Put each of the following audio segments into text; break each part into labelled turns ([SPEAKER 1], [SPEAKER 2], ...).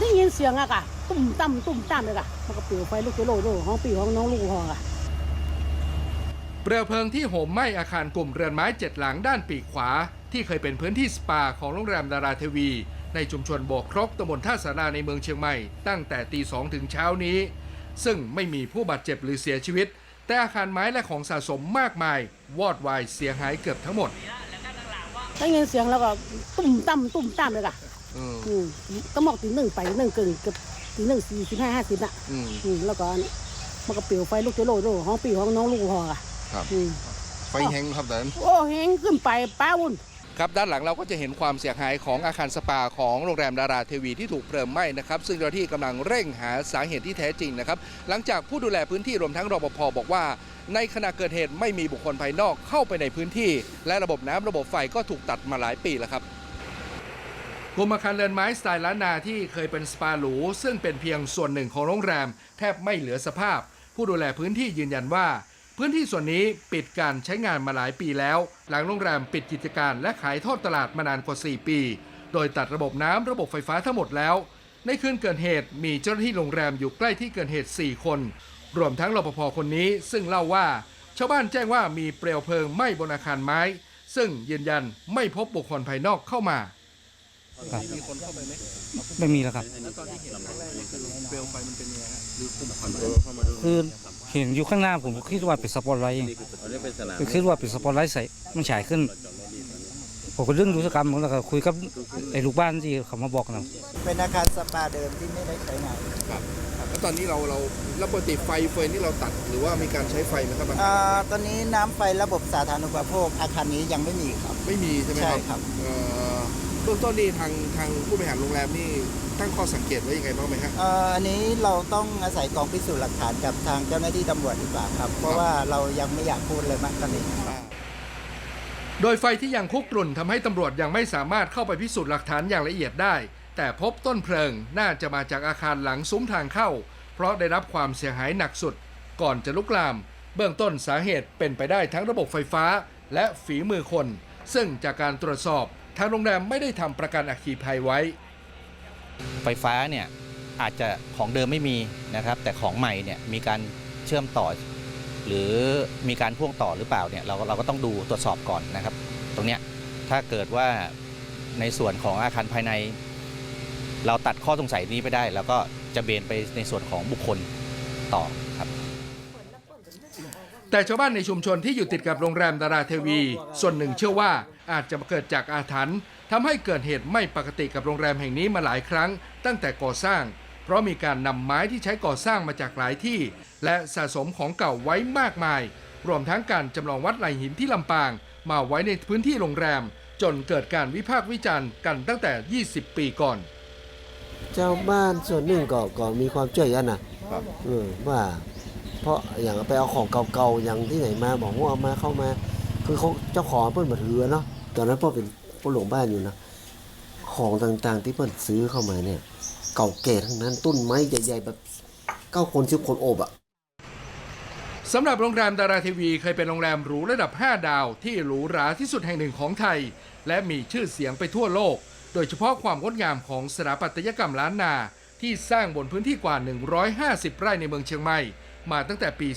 [SPEAKER 1] ได้ยินเสียงอะค่ะ ตุ่มตั้มตุ่มตั้มเลยค่ะมันก็เปลวไฟลุกโลโลห้องปีของน้องลูกห้องอะ
[SPEAKER 2] เปลวเพลิงที่โหมไหม้อาคารกลุ่มเรือนไม้เจ็ดหลังด้านปีกขวา ที่เคยเป็นพื้นที่สปาของโรงแรมดาราเทวี ในชุมชนโบกครกตำบลท่าสาราในเมืองเชียงใหม่ ตั้งแต่ตีสองถึงเช้านี้ ซึ่งไม่มีผู้บาดเจ็บหรือเสียชีวิต แต่อาคารไม้และของสะสมมากมายวอดวายเสียหายเกือบทั้งหมด
[SPEAKER 1] ได้ยินเสียงแล้วก็ตุ่มตั้มตุ่มตั้มเลยค่ะ
[SPEAKER 2] อืม
[SPEAKER 1] อืมก็หมอกตีหนึ่งไปหนึ่งเกินเกือบตีหนึ่งสี่สิบห้าห้าสิบอะ
[SPEAKER 2] อืม
[SPEAKER 1] อืมแล้วก็มันก็เปลวไฟลุกโลโลห้องปีของน้องลูกห้องอะ
[SPEAKER 2] ครับ
[SPEAKER 1] อืม
[SPEAKER 3] ไฟแห้งครับตอนนั้น
[SPEAKER 1] โอ้แหงขึ้นไปป้าวุ่น
[SPEAKER 2] ครับด้านหลังเราก็จะเห็นความเสียหายของอาคารสปาของโรงแรมดาราเทวีที่ถูกเพลิงไหม้นะครับ ซึ่งเจ้าหน้าที่กำลังเร่งหาสาเหตุที่แท้จริงนะครับ หลังจากผู้ดูแลพื้นที่รวมทั้งรปภบอกว่า ในขณะเกิดเหตุไม่มีบุคคลภายนอกเข้าไปในพื้นที่ และระบบน้ำระบบไฟก็ถูกตัดมาหลายปีแล้วครับ กลุ่มอาคารเรือนไม้สไตล์ล้านนาที่เคยเป็นสปาหรูซึ่งเป็นเพียงส่วนหนึ่งของโรงแรม แทบไม่เหลือสภาพ ผู้ดูแลพื้นที่ยืนยันว่า พื้นที่ส่วนนี้ปิดการใช้งานมาหลายปีแล้ว หลังโรงแรมปิดกิจการและขายทอดตลาดมานานกว่า 4 ปี โดยตัดระบบน้ำระบบไฟฟ้าทั้งหมดแล้ว ในคืนเกิดเหตุมีเจ้าหน้าที่โรงแรมอยู่ใกล้ที่เกิดเหตุ 4 คน รวมทั้งรปภคนนี้ซึ่งเล่าว่าชาวบ้านแจ้งว่ามีเปลวเพลิงไหม้บนอาคารไม้ ซึ่งยืนยันไม่พบบุคคลภายนอกเข้ามา
[SPEAKER 4] ครับ
[SPEAKER 2] มีคนเข้าไปไหม
[SPEAKER 4] ไม่มีแล้วครับ
[SPEAKER 2] แล้วตอนที่เห็นครั้งแรกนี่คือเปลวไฟมันเป็นยังไงฮะหรือกลุ่มควัน
[SPEAKER 4] คือเห็นอยู่ข้างหน้าผมก็คิดว่าเป็นสปอตไลท์คือคิดว่าเป็นสปอตไลท์ใส่มันฉายขึ้น ผมก็เรื่องดูสกรรมแล้วก็คุยกับไอ้ลูกบ้านที่เขามาบอกนะ
[SPEAKER 5] เป็นอาคารสปาเดิมที่ไม่ได้ใช้งาน
[SPEAKER 2] แล้วตอนนี้เราเราแล้วปกติไฟเฟยนี่เราตัดหรือว่ามีการใช้ไฟไหมครับ
[SPEAKER 5] อ่าตอนนี้น้ำไฟระบบสาธารณูปโภคอาคารนี้ยังไม่มีครับ
[SPEAKER 2] ไม่มีใช่ไหม
[SPEAKER 5] ใช่
[SPEAKER 2] ครับ
[SPEAKER 5] ครับ
[SPEAKER 2] เอ่อ เบื้องต้นนี่ทางทางผู้บริหารโรงแรมนี่ตั้งข้อสังเกตไว้ยังไงบ้างไหมฮะ
[SPEAKER 5] เอ่ออันนี้เราต้องอาศัยกองพิสูจน์หลักฐานกับทางเจ้าหน้าที่ตำรวจดีกว่าครับ เพราะว่าเรายังไม่อยากพูดเลยมากตอนนี้
[SPEAKER 2] โดยไฟที่ยังคุกรุ่นทำให้ตำรวจยังไม่สามารถเข้าไปพิสูจน์หลักฐานอย่างละเอียดได้ แต่พบต้นเพลิงน่าจะมาจากอาคารหลังซุ้มทางเข้า เพราะได้รับความเสียหายหนักสุด ก่อนจะลุกลาม เบื้องต้นสาเหตุเป็นไปได้ทั้งระบบไฟฟ้า และฝีมือคน ซึ่งจากการตรวจสอบ ทางโรงแรมไม่ได้ทำประกันอัคคีภัยไว้
[SPEAKER 6] ไฟฟ้าเนี่ยอาจจะของเดิมไม่มีนะครับ แต่ของใหม่เนี่ยมีการเชื่อมต่อ หรือมีการพ่วงต่อหรือเปล่าเนี่ยเราเราก็ต้องดูตรวจสอบก่อนนะครับ ตรงเนี้ยถ้าเกิดว่าในส่วนของอาคารภายใน เราตัดข้อสงสัยนี้ไปได้ แล้วก็จะเบนไปในส่วนของบุคคลต่อครับ
[SPEAKER 2] แต่ชาวบ้านในชุมชนที่อยู่ติดกับโรงแรมดาราเทวี ส่วนหนึ่งเชื่อว่า อาจจะเกิดจากอาถรรพ์ทำให้เกิดเหตุไม่ปกติกับโรงแรมแห่งนี้มาหลายครั้ง ตั้งแต่ก่อสร้าง เพราะมีการนำไม้ที่ใช้ก่อสร้างมาจากหลายที่ และสะสมของเก่าไว้มากมาย รวมทั้งการจำลองวัดไหลหินที่ลำปาง มาไว้ในพื้นที่โรงแรม จนเกิดการวิพากษ์วิจารณ์กันตั้งแต่ 20 ปีก่อน
[SPEAKER 7] เจ้าบ้านส่วนหนึ่งก็ก็มีความเชื่อยันนะเออว่า เพราะอย่างไปเอาของเก่าๆอย่างที่ไหนมาบอกว่าเอามาเข้ามา คือเขาเจ้าของเปิ้นมาถือเนาะ ตอนนั้นพ่อเป็นพ่อหลวงบ้านอยู่นะของต่างๆ ที่เปิ้นซื้อเข้ามาเนี่ย เก่าแก่ทั้งนั้นต้นไม้ใหญ่ๆแบบเก้าคนสิบคนโอบอะ
[SPEAKER 2] สำหรับโรงแรมดาราทีวีเคยเป็นโรงแรมหรูระดับ 5 ดาวที่หรูหราที่สุดแห่งหนึ่งของไทย และมีชื่อเสียงไปทั่วโลก โดยเฉพาะความงดงามของสถาปัตยกรรมล้านนา ที่สร้างบนพื้นที่กว่า 150 ไร่ในเมืองเชียงใหม่ มาตั้งแต่ปี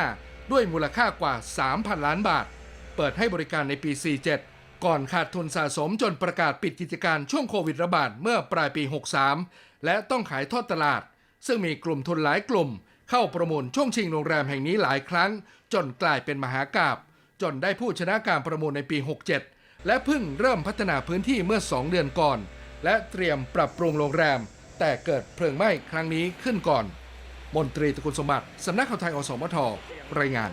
[SPEAKER 2] 45 ด้วยมูลค่ากว่า 3,000 ล้านบาท เปิดให้บริการในปี 47 ก่อนขาดทุนสะสมจนประกาศปิดกิจการช่วงโควิดระบาดเมื่อปลายปี 63 และต้องขายทอดตลาด ซึ่งมีกลุ่มทุนหลายกลุ่ม เข้าประมูลช่วงชิงโรงแรมแห่งนี้หลายครั้ง จนกลายเป็นมหากาบจนได้ผู้ชนะการประมูลในปี 67 และเพิ่งเริ่มพัฒนาพื้นที่เมื่อ 2 เดือนก่อน และเตรียมปรับปรุงโรงแรม แต่เกิดเพลิงไหม้ครั้งนี้ขึ้นก่อน มนตรีตะกูลสมบัติ สำนักข่าวไทยอสมทรายงาน